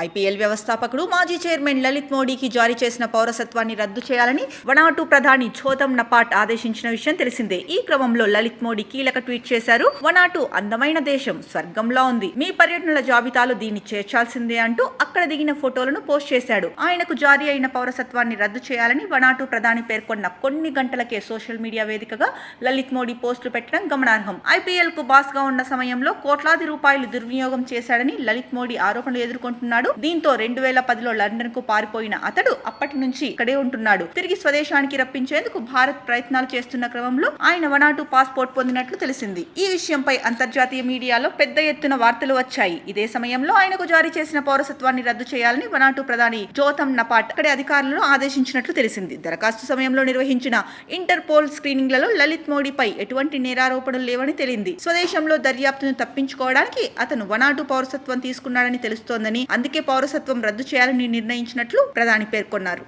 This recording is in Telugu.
ఐపీఎల్ వ్యవస్థాపకుడు మాజీ చైర్మన్ లలిత్ మోడీకి జారీ చేసిన పౌరసత్వాన్ని రద్దు చేయాలని వనాటు ప్రధాని ఛోతం నపాట్ ఆదేశించిన విషయం తెలిసిందే. ఈ క్రమంలో లలిత్ మోడీ కీలక ట్వీట్ చేశారు. వనాటు అందమైన దేశం స్వర్గంలా ఉంది. మీ పర్యటనల జాబితాలో దీన్ని చేర్చాల్సిందే అంటూ అక్కడ దిగిన ఫోటోలను పోస్ట్ చేశాడు. ఆయనకు జారీ అయిన పౌరసత్వాన్ని రద్దు చేయాలని వనాటు ప్రధాని పేర్కొన్న కొన్ని గంటలకే సోషల్ మీడియా వేదికగా లలిత్ మోడీ పోస్టులు పెట్టడం గమనార్హం. ఐపీఎల్కు బాస్గా ఉన్న సమయంలో కోట్లాది రూపాయలు దుర్వినియోగం చేశాడని లలిత్ మోడీ ఆరోపణలు ఎదుర్కొంటున్నాడు. దీంతో రెండు వేల పదిలో లండన్కు పారిపోయిన అతడు అప్పటి నుంచి ఇక్కడే ఉంటున్నాడు. తిరిగి స్వదేశానికి రప్పించేందుకు భారత్ ప్రయత్నాలు చేస్తున్న క్రమంలో ఆయన వనాటు పాస్పోర్ట్ పొందినట్లు తెలిసింది. ఈ విషయంపై అంతర్జాతీయ మీడియాలో పెద్ద ఎత్తున వార్తలు వచ్చాయి. ఇదే సమయంలో ఆయనకు జారీ చేసిన పౌరసత్వాన్ని రద్దు చేయాలని వనాటు ప్రధాని జోతం నపాట్ అక్కడి అధికారులను ఆదేశించినట్లు తెలిసింది. దరఖాస్తు సమయంలో నిర్వహించిన ఇంటర్పోల్ స్క్రీనింగ్లలో లలిత్ మోడీపై ఎటువంటి నేరారోపణలు లేవని తెలింది. స్వదేశంలో దర్యాప్తును తప్పించుకోవడానికి అతను వనాటు పౌరసత్వం తీసుకున్నాడని తెలుస్తోందని అందుకే పౌరసత్వం రద్దు చేయాలని నిర్ణయించినట్లు ప్రధాని పేర్కొన్నారు.